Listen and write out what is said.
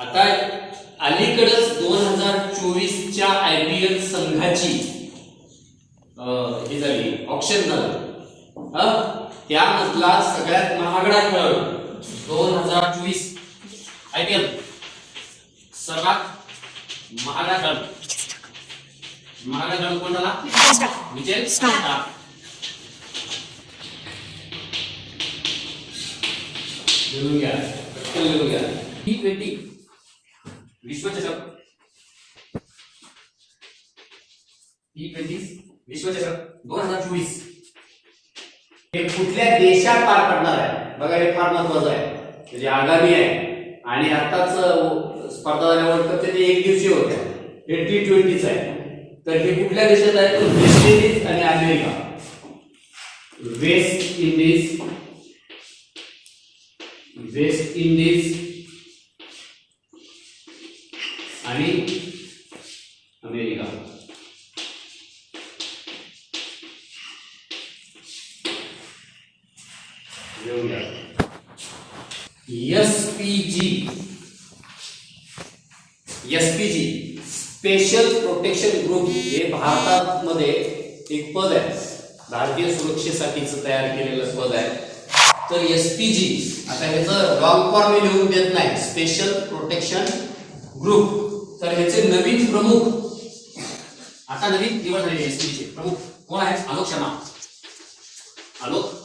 आता अलीकडच दोन हजार चोवीसच्या आय पी एल संघाची हे झाली ऑप्शन झालं. अं? त्यामधला सगळ्यात महागडा खेळाडू दोन हजार चोवीस आय पी एल. सर्वात महागडा खेळाडू. महागडा खेळाडू कोण झाला विजय लिहून घ्या लिहून घ्या. T twenty. विश्वचषक. टी ट्वेंटी विश्वचषक दोन हजार चोवीस. हे कुठल्या देशात पार पडणार आहे? बघा हे फार महत्वाचं आहे. म्हणजे आगामी आहे. आणि आताच स्पर्धा झाल्या वर्ल्ड कपच्या ते एक दिवशी होत्या हे टी ट्वेंटीच आहे. तर हे कुठल्या देशात आहे? तर वेस्ट इंडिज आणि America West Indies West Indies आणि America. S P G S P G special protection group हे भारतामध्ये एक पद आहे. भारतीय सुरक्षेसाठीच तयार केलेलं पद आहे. तर एस पी जी आता ह्याचं लॉंग फॉर्म मी लिहून देत नाही. स्पेशल प्रोटेक्शन ग्रुप तर ह्याचे नवीन प्रमुख आता नवीन निवड झालेली एस प्रमुख कोण आहेत? आलोक शर्मा. आलोक?